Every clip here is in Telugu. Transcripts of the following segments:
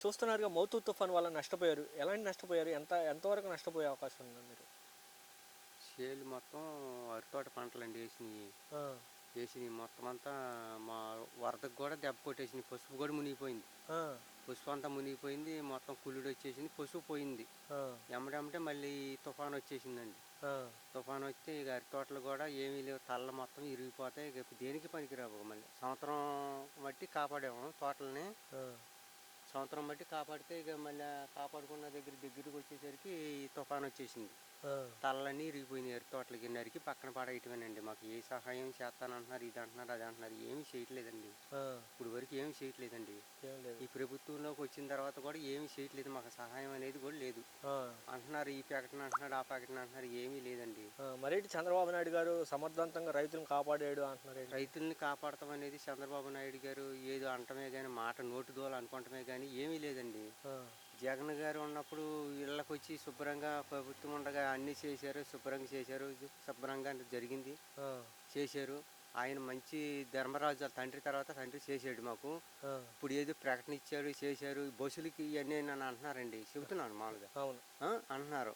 చూస్తున్నారుగా మౌతు తుఫాన్ వల్ల నష్టపోయారు. ఎలాంటి నష్టపోయారు? ఎంత ఎంతవరకు నష్టపోయే అవకాశం ఉంది మీరు చేలు మొత్తం అరితోట పంటలండి వేసినవి ఆ, వేసినవి మొత్తం అంతా మా వరదకు కూడా దెబ్బ కొట్టేసింది. పసుపు కూడా మునిగిపోయింది. పసుపు అంతా మునిగిపోయింది. మొత్తం కుళ్ళుడు వచ్చేసింది. పసుపు పోయింది. ఎమ్మడెమ్మటే మళ్ళీ తుఫాన్ వచ్చేసిందండి. తుఫాన్ వస్తే ఇక అరటి తోటలు కూడా ఏమీ లేవు. తల్ల మొత్తం ఇరిగిపోతాయి. ఇక దేనికి పనికిరావు? మళ్ళీ సంవత్సరం బట్టి కాపాడాము తోటలని. సంవత్సరం బట్టి కాపాడితే ఇక మళ్ళీ కాపాడుకున్న దగ్గర దగ్గరికి వచ్చేసరికి తుఫాన్ వచ్చేసింది. తల్లన్నీ ఇరిగిపోయినాయి అరటి తోటలకి నరికి పక్కన పడేయటమేనండి. మాకు ఏ సహాయం చేస్తానంటున్నారు ఇది అంటున్నారు అది అంటున్నారు ఏమీ చేయట్లేదండి. ఇప్పుడు వరకు ఏమీ చేయట్లేదండి. ఈ ప్రభుత్వంలోకి వచ్చిన తర్వాత కూడా ఏమీ చేయట్లేదు మాకు సహాయం అనేది కూడా లేదు. అంటున్నారు ఈ ప్రకటన అంటున్నాడు ఆ ప్రకటన అంటున్నారు ఏమీ లేదండి. మరేంటి చంద్రబాబు నాయుడు గారు సమర్థవంతంగా రైతులను కాపాడాడు అంటున్నారు? రైతుల్ని కాపాడతాం అనేది చంద్రబాబు నాయుడు గారు ఏదో అంటమే కానీ మాట నోటు దోల అనుకుంటమే కానీ ఏమీ లేదండి. జగన్ గారు ఉన్నప్పుడు ఇళ్ళకి వచ్చి శుభ్రంగా ప్రభుత్వం ఉండగా అన్నీ చేశారు శుభ్రంగా చేశారు శుభ్రంగా జరిగింది చేశారు. ఆయన మంచి ధర్మరాజు తండ్రి తర్వాత తండ్రి చేసాడు మాకు. ఇప్పుడు ఏదో ప్రకటన ఇచ్చాడు చేశారు బస్సులకి ఇవన్నీ నన్ను అంటున్నారండి. చెబుతున్నాను మామూలుగా. అంటున్నారు.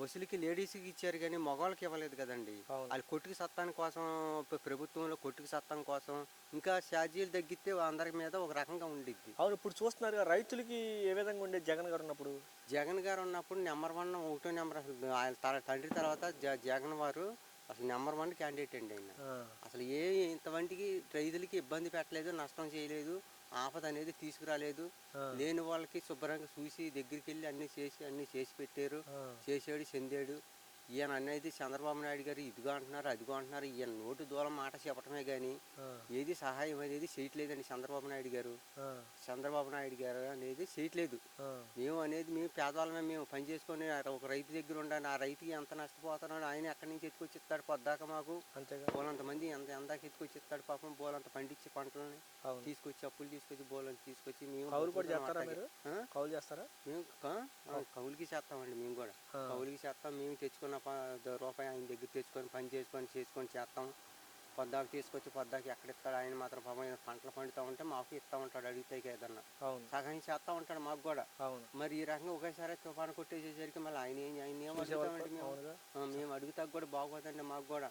బస్సులకి లేడీస్కి ఇచ్చారు కానీ మగవాళ్ళకి ఇవ్వలేదు కదండి. వాళ్ళు కొట్టుకు సత్తాని కోసం ప్ర- ప్రభుత్వంలో కొట్టుకు సత్తాం కోసం ఇంకా ఛార్జీలు తగ్గితే అందరి మీద ఒక రకంగా ఉండిద్ది. అవును ఇప్పుడు చూస్తున్నారు రైతులకి ఏ విధంగా ఉండేది జగన్ గారు ఉన్నప్పుడు? జగన్ గారు ఉన్నప్పుడు నెంబర్ వన్ ఒకటో నెంబర్ ఆయన తండ్రి తర్వాత జగన్ వారు అసలు నెంబర్ వన్ క్యాండిడేట్ అండి ఆయన. అసలు ఏ ఇంతవంటికి రైతులకి ఇబ్బంది పెట్టలేదు నష్టం చేయలేదు ఆపద అనేది తీసుకురాలేదు. లేని వాళ్ళకి శుభ్రంగా చూసి దగ్గరికి వెళ్ళి అన్ని చేసి అన్ని చేసి పెట్టారు. చేసాడు చెందాడు. ఈయన అనేది చంద్రబాబు నాయుడు గారు ఇదిగో అంటున్నారు అదిగో అంటున్నారు. ఈయన నోటు దూరం మాట చెప్పటమే కానీ ఏది సహాయం అనేది చేయట్లేదండి చంద్రబాబు నాయుడు గారు. చంద్రబాబు నాయుడు గారు అనేది చేయట్లేదు. మేము అనేది మేము పేదవాళ్ళమే మేము పని చేసుకొని ఒక రైతు దగ్గర ఉండాలి ఆ రైతుకి ఎంత నష్టపోతున్నాడు ఆయన ఎక్కడి నుంచి ఎత్తుకొచ్చి ఇస్తాడు పొద్దాక మాకు. బోలంత మంది ఎంత ఎందాక ఎత్తుకొచ్చి ఇస్తాడు పాపం బోలంత పండించి పంటలని తీసుకొచ్చి అప్పులు తీసుకొచ్చి బోలంత తీసుకొచ్చి మేము కౌలు చేస్తారా మేము కౌలుకి చేస్తామండి మేము కూడా. కౌలుకి చేస్తాం మేము తెచ్చుకున్న. ద- రూపాయి ఆయన దగ్గర తెచ్చుకొని పని చేసుకొని చేసుకొని చేస్తాం. పొద్దాకు తీసుకొచ్చి పొద్దాకి ఎక్కడ ఇస్తాడు ఆయన మాత్రం పాపం ఆయన పంటలు పండుతూ ఉంటే మాకు ఇస్తూ ఉంటాడు అడిగితే ఏదన్నా. సహాయం చేస్తూ ఉంటాడు మాకు కూడా. మరి ఈ రకంగా ఒకేసారి తుఫాను కొట్టేసేసరికి మళ్ళీ ఆయన ఏం ఆయన ఏం మేము? మేము అడుగుతా కూడా బాగోదండి మాకు కూడా.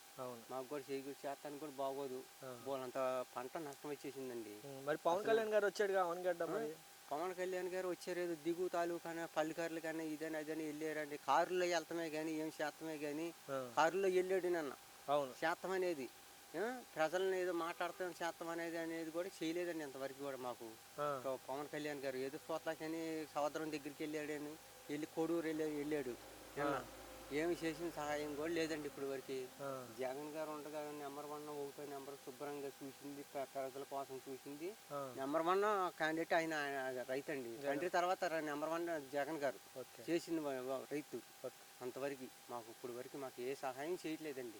మాకు కూడా చేయి చేస్తానికి కూడా బాగోదు. బోలంత పంట నష్టం వచ్చేసిందండి. మరి పవన్ కళ్యాణ్ గారు వచ్చాడుగా అవును గడ్డ పవన్ కళ్యాణ్ గారు వచ్చారు దిగు తాలూకానే పల్లికారులు కానీ ఇదని అదని వెళ్ళారండి. కారులో వెళ్తామే కానీ ఏం చేస్తామే కానీ కారులో వెళ్ళాడు నన్న. అవును. శాతం అనేది. ప్రజలను ఏదో మాట్లాడతాం శాతం అనేది అనేది కూడా చేయలేదండి ఇంతవరకు కూడా మాకు. పవన్ కళ్యాణ్ గారు ఏదో సోట్లకని సముద్రం దగ్గరికి వెళ్ళాడని వెళ్ళి కొడూరు వెళ్ళి వెళ్ళాడు. ఏమి చేసిన సహాయం కూడా లేదండి ఇప్పుడు వరకు జగన్ గారు ఉండగా నెంబర్ వన్ ఒకటో నెంబర్ శుభ్రంగా చూసింది ప్ర- ప్రజల కోసం చూసింది. నెంబర్ వన్ క్యాండిడేట్ ఆయన రైతు. అండి తండ్రి తర్వాత నెంబర్ వన్ జగన్ గారు చేసింది రైతు. అంతవరకు మాకు ఇప్పుడు వరకు మాకు ఏ సహాయం చేయట్లేదండి.